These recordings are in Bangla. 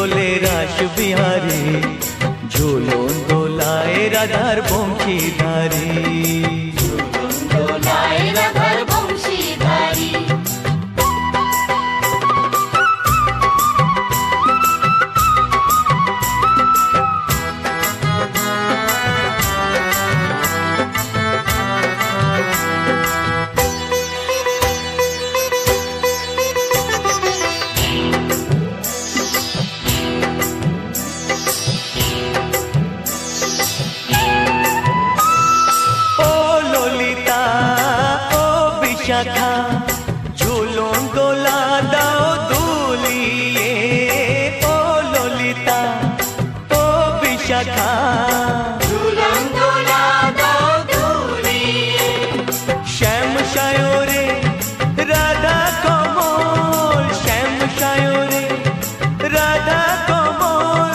দোলে রাস বিহারী ঝুলন দোলায় রাধার বঙ্কি দোলায় ঝুলন দোলা দাও দুলিয়ে ও ললিতা ও বিশাখা। শ্যাম সায়রে রাধা কমল। শ্যাম সায়রে রাধা কমল।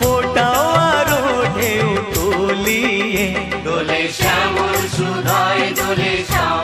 ফোটাও আরও ঢেউ তুলিয়ে। দোলে শ্যামল সুধায় দোলে শ্যাম পিয়ারি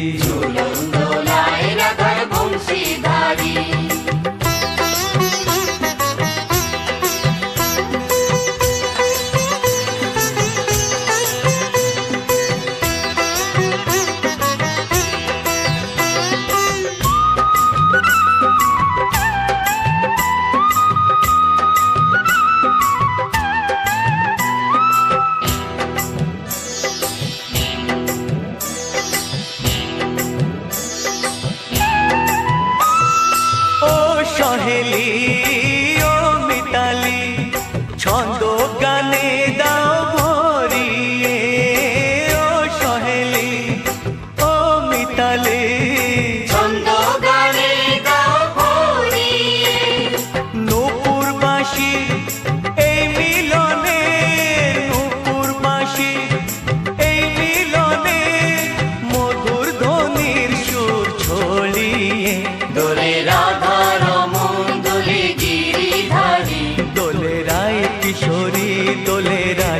ಕೊಡಲಿ